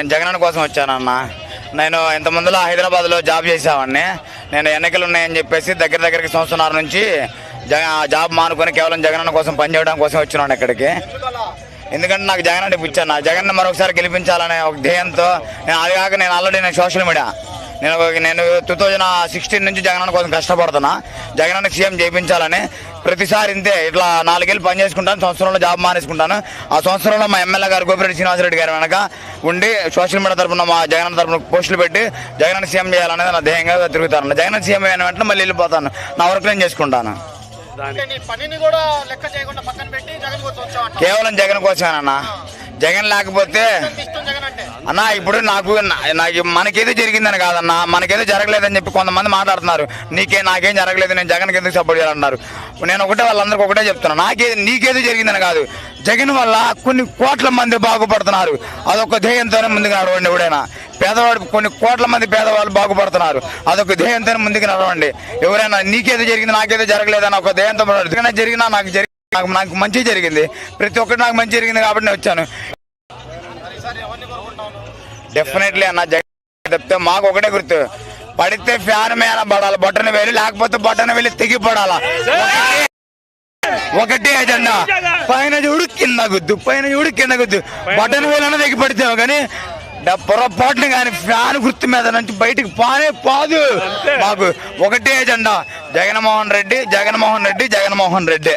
నేను జగనన్న కోసం వచ్చానన్న. నేను ఇంతమందిలో హైదరాబాద్లో జాబ్ చేసేవాడిని. నేను ఎన్నికలు ఉన్నాయని చెప్పేసి దగ్గర దగ్గరికి సంవత్సరాల నుంచి జగ జాబ్ మానుకొని కేవలం జగనన్న కోసం పనిచేయడం కోసం వచ్చినాను ఇక్కడికి. ఎందుకంటే నాకు జగన్ అంటే పిచ్చాను జగన్ మరొకసారి గెలిపించాలనే ఒక ధ్యేయంతో నేను అది కాక నేను ఆల్రెడీ నేను సోషల్ మీడియా నేను నేను టూ థౌజండ్ సిక్స్టీన్ నుంచి జగనన్న కోసం కష్టపడుతున్నా. జగనన్న సీఎం చేయించాలని ప్రతిసారి ఇంతే. ఇట్లా నాలుగేళ్ళు పని చేసుకుంటాను సంవత్సరంలో జాబ్ మానేసుకుంటాను. ఆ సంవత్సరంలో మా ఎమ్మెల్యే గారు గోపిరెడ్డి శ్రీనివాసరెడ్డి గారు వెనక ఉండి సోషల్ మీడియా తరపున మా జగన్ తరపున పోస్టులు పెట్టి జగన్ సీఎం చేయాలనేది నా ధ్యేయంగా తిరుగుతాను. జగన్ సీఎం అయిన వెంటనే మళ్ళీ వెళ్ళిపోతాను. నా వర్క్ నేను చేసుకుంటాను. కేవలం జగన్ కోసమేనన్నా. జగన్ లేకపోతే అన్నా ఇప్పుడు నాకు నా- నాకు మనకేదో జరిగిందని కాదన్నా మనకేదో జరగలేదని చెప్పి కొంతమంది మాట్లాడుతున్నారు. నీకే నాకేం జరగలేదు నేను జగన్కి ఎందుకు సపోర్ట్ చేయాలన్నారు నేను ఒకటే వాళ్ళందరికీ ఒకటే చెప్తున్నాను నాకే నీకేదో జరిగిందని కాదు. జగన్ వల్ల కొన్ని కోట్ల మంది బాగుపడుతున్నారు. అదొక ధ్యేయంతోనే ముందుకు నడవండి ఎవడైనా. పేదవాడు కొన్ని కోట్ల మంది పేదవాళ్ళు బాగుపడుతున్నారు. అదొక ధ్యేయంతోనే ముందుకు నడవండి. ఎవరైనా నీకేదో జరిగింది నాకేదో జరగలేదని ఒక ధ్యేయంతో జరిగినా నాకు జరిగి నాకు నాకు మంచి జరిగింది. ప్రతి ఒక్కటి నాకు మంచి జరిగింది కాబట్టి నేను వచ్చాను. డెఫినెట్లీ అన్న జగన్ చెప్తే మాకు ఒకటే గుర్తు. పడితే ఫ్యాన్ మీద పడాలి బట్టను వెళ్ళి లేకపోతే బట్టను వెళ్ళి తెగి పడాలా? ఒకటే ఎజెండా పైన చూడు కింద గుద్దు పైన చూడు కింద గుద్దు. బటన్ వేలన్నా తెగి పడితేవు కానీ పొరపాటున కానీ ఫ్యాన్ గుర్తు మీద నుంచి బయటికి పానే పాదు. మాకు ఒకటే ఎజెండా జగన్మోహన్ రెడ్డి జగన్మోహన్ రెడ్డి జగన్మోహన్ రెడ్డి.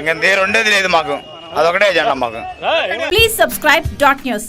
ఇంకా రెండేది లేదు మాకు. అదొకటే ఎజెండా మాకు. Please subscribe dot news.